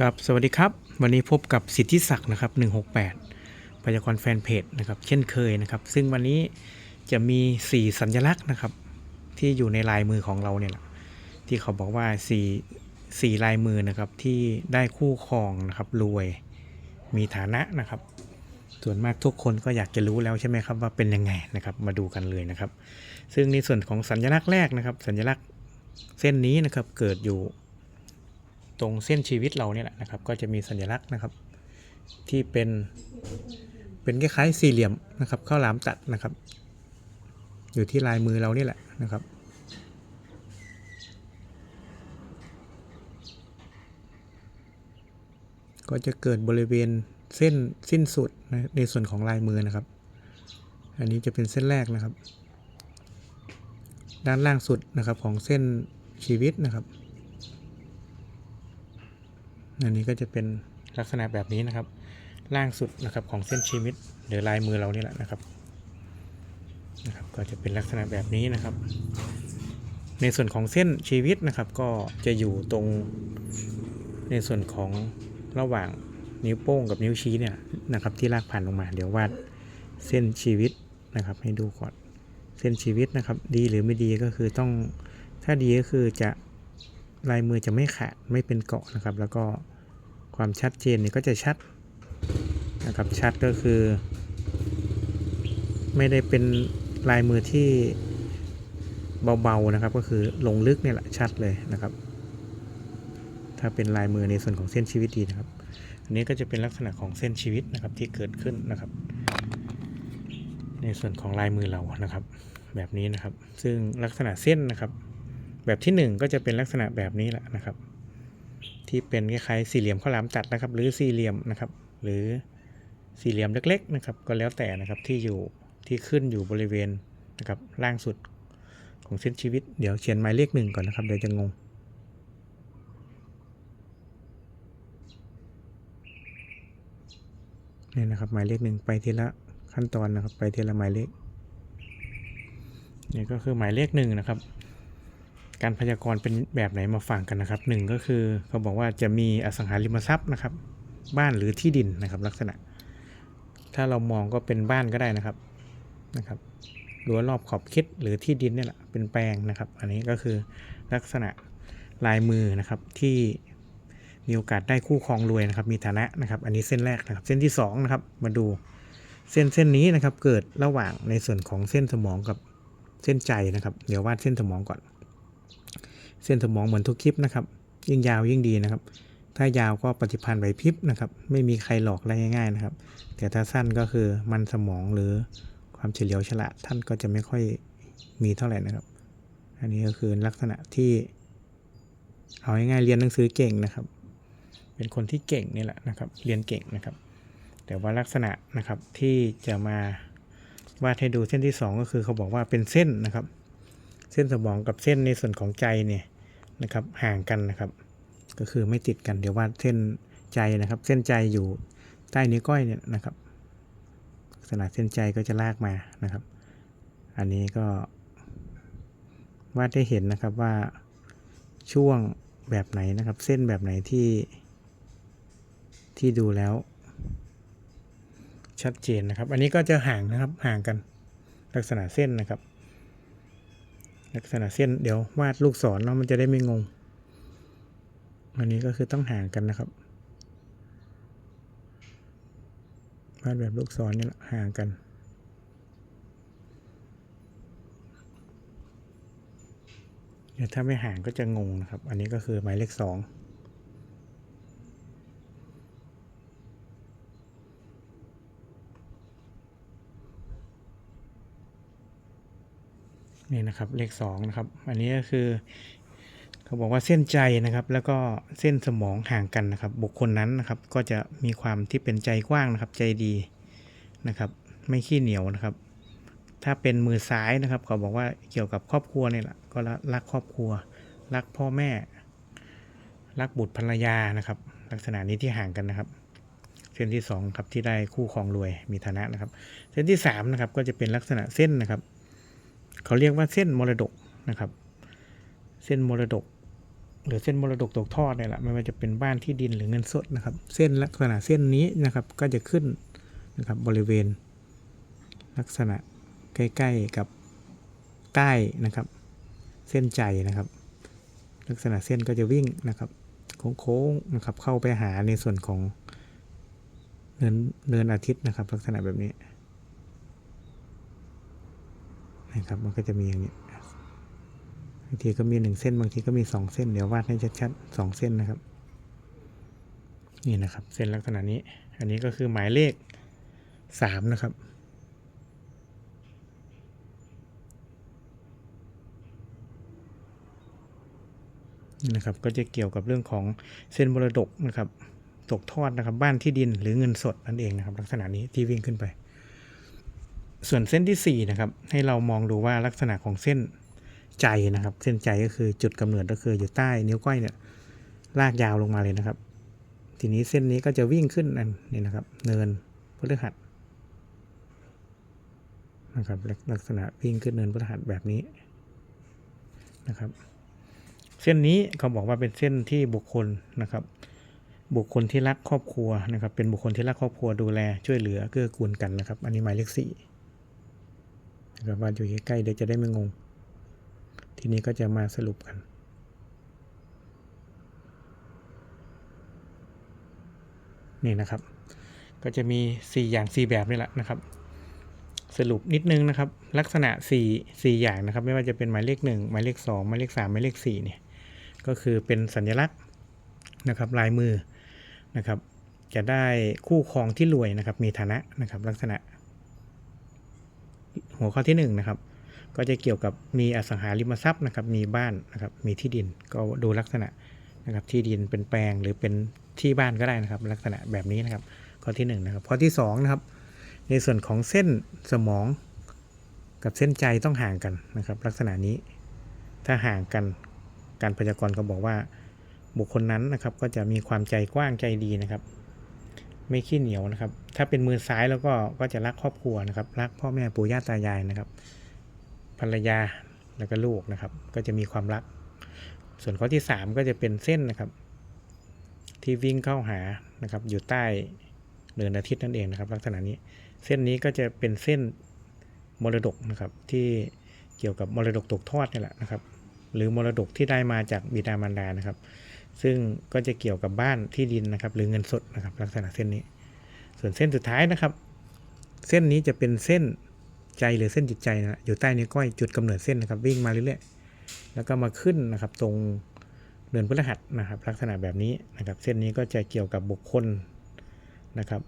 ครับสวัสดีครับ วันนี้พบกับสิทธิศักดิ์นะครับ 168พยากรณ์แฟนเพจนะครับ เช่นเคยนะครับ ซึ่งวันนี้จะมี 4 สัญลักษณ์นะครับ ที่อยู่ในลายมือของเราเนี่ยแหละที่เขาบอกว่า4 4ลายมือนะครับที่ได้คู่ครองนะครับรวยมีฐานะนะครับ ส่วนมากทุกคนก็อยากจะรู้แล้วใช่ไหมครับว่าเป็นยังไงนะครับมาดูกันเลยนะครับ ซึ่งในส่วนของสัญลักษณ์แรกนะครับ สัญลักษณ์เส้นนี้นะครับเกิดอยู่ ตรงเส้นชีวิตเราเนี่ยแหละนะครับ ก็จะมีสัญลักษณ์นะครับ ที่เป็นเป็นคล้ายๆสี่เหลี่ยมนะครับข้าวหลามตัดนะครับ อยู่ที่ลายมือเรานี่แหละนะครับก็จะเกิดบริเวณเส้นสิ้นสุดนในส่วนของลายมือนะครับ อันนี้จะเป็นเส้นแรกนะครับ ด้านล่างสุดนะครับของเส้นชีวิตนะครับ อันนี้ก็จะเป็นลักษณะแบบนี้นะครับ ล่างสุดนะครับของเส้นชีวิตหรือลายมือเรานี่แหละนะครับนะครับก็จะเป็นลักษณะแบบนี้นะครับ ในส่วนของเส้นชีวิตนะครับ ก็จะอยู่ตรงในส่วนของระหว่างนิ้วโป้งกับนิ้วชี้เนี่ยนะครับ ที่ลากผ่านลงมา เดี๋ยววาดเส้นชีวิตนะครับ ให้ดูก่อนเส้นชีวิตนะครับ ดีหรือไม่ดีก็คือต้องถ้าดีก็คือจะ ลายมือจะไม่ขาดไม่เป็นเกาะนะครับ แล้วก็ความชัดเจนเนี่ยก็จะชัดนะครับชัดก็คือ ไม่ได้เป็นลายมือที่เบาๆนะครับ ก็คือลงลึกเนี่ยแหละชัดเลยนะครับ ถ้าเป็นลายมือในส่วนของเส้นชีวิตดีนะครับ อันนี้ก็จะเป็นลักษณะของเส้นชีวิตนะครับที่เกิดขึ้นนะครับ ในส่วนของลายมือเรานะครับ แบบนี้นะครับ ซึ่งลักษณะเส้นนะครับ แบบที่ 1 ก็จะเป็นลักษณะแบบนี้แหละนะครับ ที่เป็นคล้ายๆสี่เหลี่ยมข้าวหลามตัดนะครับ หรือสี่เหลี่ยมนะครับ หรือสี่เหลี่ยมเล็กๆนะครับ ก็แล้วแต่นะครับที่อยู่ที่ขึ้นอยู่บริเวณนะครับล่างสุดของเส้นชีวิตเดี๋ยวเขียนหมายเลขหนึ่งก่อนนะครับเดี๋ยวจะงงนี่นะครับหมายเลขหนึ่งไปทีละขั้นตอนนะครับ ไปทีละหมายเลขนี่ก็คือหมายเลขหนึ่งนะครับ การพยากรณ์เป็นแบบไหนมาฟังกันนะครับหนึ่งก็คือเขาบอกว่าจะมีอสังหาริมทรัพย์นะครับ บ้านหรือที่ดินนะครับลักษณะ ถ้าเรามองก็เป็นบ้านก็ได้นะครับนะครับรั้วรอบขอบคิดหรือที่ดินเนี่ยแหละเป็นแปลงนะครับ อันนี้ก็คือลักษณะลายมือนะครับที่มีโอกาสได้คู่ครองรวยนะครับ มีฐานะนะครับ อันนี้เส้นแรกนะครับ เส้นที่สองนะครับมาดูเส้นเส้นนี้นะครับเกิดระหว่างในส่วนของเส้นสมองกับเส้นใจนะครับ เดี๋ยววาดเส้นสมองก่อน เส้นสมองเหมือนทุกคลิปนะครับ ยิ่งยาวยิ่งดีนะครับ ถ้ายาวก็ปฏิพันธ์ไหวพริบนะครับ ไม่มีใครหลอกได้ง่ายๆนะครับ แต่ถ้าสั้นก็คือมันสมองหรือความเฉลียวฉลาดท่านก็จะไม่ค่อยมีเท่าไหร่นะครับ อันนี้ก็คือลักษณะที่ เอาง่ายๆเรียนหนังสือเก่งนะครับ เป็นคนที่เก่งนี่แหละนะครับ เรียนเก่งนะครับ แต่ว่าลักษณะนะครับที่จะมาวาดให้ดูเส้นที่ 2 ก็คือเขาบอกว่าเป็นเส้นนะครับ เส้นสมองกับเส้นในส่วนของใจเนี่ยนะครับห่างกันนะครับ ก็คือไม่ติดกันเดี๋ยววาดเส้นใจนะครับ เส้นใจอยู่ใต้นิ้วก้อยเนี่ยนะครับลักษณะเส้นใจก็จะลากมานะครับ อันนี้ก็วาดได้เห็นนะครับว่าช่วงแบบไหนนะครับ เส้นแบบไหนที่ที่ดูแล้ว ชัดเจนนะครับ อันนี้ก็จะห่างนะครับห่างกันลักษณะเส้นนะครับ ลักษณะเส้นเดี๋ยววาดลูกศรเนาะมันจะได้ไม่งง อันนี้ก็คือต้องห่างกันนะครับ วาดแบบลูกศรนี่แหละห่างกันเดี๋ยวถ้าไม่ห่างก็จะงงนะครับ อันนี้ก็คือหมายเลขสอง นี่นะครับเลขสองนะครับอันนี้ก็คือเขาบอกว่าเส้นใจนะครับ แล้วก็เส้นสมองห่างกันนะครับ บุคคลนั้นนะครับ ก็จะมีความที่เป็นใจกว้างนะครับ ใจดีนะครับ ไม่ขี้เหนียวนะครับ ถ้าเป็นมือซ้ายนะครับ เขาบอกว่าเกี่ยวกับครอบครัวนี่แหละก็รักครอบครัว รักพ่อแม่ รักบุตรภรรยานะครับ ลักษณะนี้ที่ห่างกันนะครับ เส้นที่สองครับที่ได้คู่ครองรวยมีฐานะนะครับ เส้นที่สามนะครับก็จะเป็นลักษณะเส้นนะครับ เขาเรียกว่าเส้นมรดกนะครับ เส้นมรดก หรือเส้นมรดกตกทอดเนี่ยแหละไม่ว่าจะเป็นบ้านที่ดินหรือเงินสดนะครับ เส้นลักษณะเส้นนี้นะครับก็จะขึ้นนะครับบริเวณ ลักษณะใกล้ๆกับใต้นะครับ เส้นใจนะครับ ลักษณะเส้นก็จะวิ่งนะครับโค้งๆนะครับเข้าไปหาในส่วนของเนินเนินอาทิตย์นะครับ ลักษณะแบบนี้ นะครับ มันก็จะมีอย่างนี้บางทีก็มีหนึ่งเส้น บางทีก็มีสองเส้น เดี๋ยววาดให้ชัดๆสองเส้นนะครับ นี่นะครับ เส้นลักษณะนี้ อันนี้ก็คือหมายเลขสามนะครับนี่นะครับก็จะเกี่ยวกับเรื่องของเส้นมรดกนะครับ ตกทอดนะครับ บ้านที่ดินหรือเงินสดนั่นเองนะครับ ลักษณะนี้ที่วิ่งขึ้นไป ส่วนเส้นที่4นะครับให้เรามองดูว่าลักษณะของเส้นใจนะครับ เส้นใจก็คือจุดกำเนิดก็คืออยู่ใต้นิ้วก้อยเนี่ยลากยาวลงมาเลยนะครับ ทีนี้เส้นนี้ก็จะวิ่งขึ้นนั่นนี่นะครับ เนินพฤหัสนะครับลักลักษณะวิ่งขึ้นเนินพฤหัสแบบนี้นะครับ เส้นนี้เขาบอกว่าเป็นเส้นที่บุคคลนะครับ บุคคลที่รักครอบครัวนะครับ เป็นบุคคลที่รักครอบครัวดูแลช่วยเหลือเกื้อกูลกันนะครับ อันนี้หมายเลขสี่ นะครับว่าอยู่ใกล้ๆเดี๋ยวจะได้ไม่งง ทีนี้ก็จะมาสรุปกันนี่นะครับ ก็จะมี 4 อย่าง 4 แบบนี่แหละนะครับ สรุปนิดนึงนะครับ ลักษณะ 4 4 อย่างนะครับ ไม่ว่าจะเป็นหมายเลข 1 หมายเลข 2 หมายเลข 3 หมายเลข4เนี่ยก็คือเป็นสัญลักษณ์นะครับลายมือนะครับ จะได้คู่ครองที่รวยนะครับ มีฐานะนะครับ ลักษณะ หัวข้อที่1นนะครับก็จะเกี่ยวกับมีอสังหาริมทรัพย์นะครับ มีบ้านนะครับ มีที่ดินก็ดูลักษณะนะครับ ที่ดินเป็นแปลงหรือเป็นที่บ้านก็ได้นะครับ ลักษณะแบบนี้นะครับ ข้อที่1นะครับ ข้อที่2นะครับ ในส่วนของเส้นสมองกับเส้นใจต้องห่างกันนะครับ ลักษณะนี้ ถ้าห่างกันการพยากรณ์ก็บอกว่า บุคคลนั้นนะครับ ก็จะมีความใจกว้างใจดีนะครับ ไม่ขี้เหนียวนะครับ ถ้าเป็นมือซ้ายแล้วก็ก็จะรักครอบครัวนะครับ รักพ่อแม่ปู่ย่าตายายนะครับ ภรรยาแล้วก็ลูกนะครับ ก็จะมีความรัก ส่วนข้อที่ 3 ก็จะเป็นเส้นนะครับ ที่วิ่งเข้าหานะครับ อยู่ใต้เนินอาทิตย์นั่นเองนะครับ ลักษณะนี้เส้นนี้ก็จะเป็นเส้นมรดกนะครับ ที่เกี่ยวกับมรดกตกทอดนี่แหละนะครับ หรือมรดกที่ได้มาจากบิดามารดานะครับ ซึ่งก็จะเกี่ยวกับบ้านที่ดินนะครับ หรือเงินสดนะครับ ลักษณะเส้นนี้ ส่วนเส้นสุดท้ายนะครับ เส้นนี้จะเป็นเส้นใจหรือเส้นจิตใจนะอยู่ใต้นิ้วก้อยจุดกำเนิดเส้นนะครับ วิ่งมาเรื่อยๆแล้วก็มาขึ้นนะครับ ตรงเดินพฤหัสนะครับ ลักษณะแบบนี้นะครับ เส้นนี้ก็จะเกี่ยวกับบุคคลนะครับ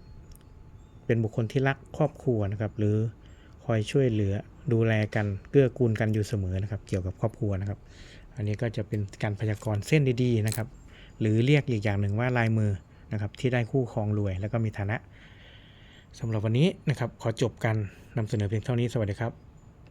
เป็นบุคคลที่รักครอบครัวนะครับ หรือคอยช่วยเหลือดูแลกันเกื้อกูลกันอยู่เสมอนะครับ เกี่ยวกับครอบครัวนะครับ อันนี้ก็จะเป็นการพยากรณ์เส้นดีๆนะครับ หรือเรียกอีกอย่างหนึ่งว่าลายมือนะครับที่ได้คู่ครองรวยแล้วก็มีฐานะสำหรับวันนี้นะครับขอจบกันนำเสนอเพียงเท่านี้สวัสดีครับ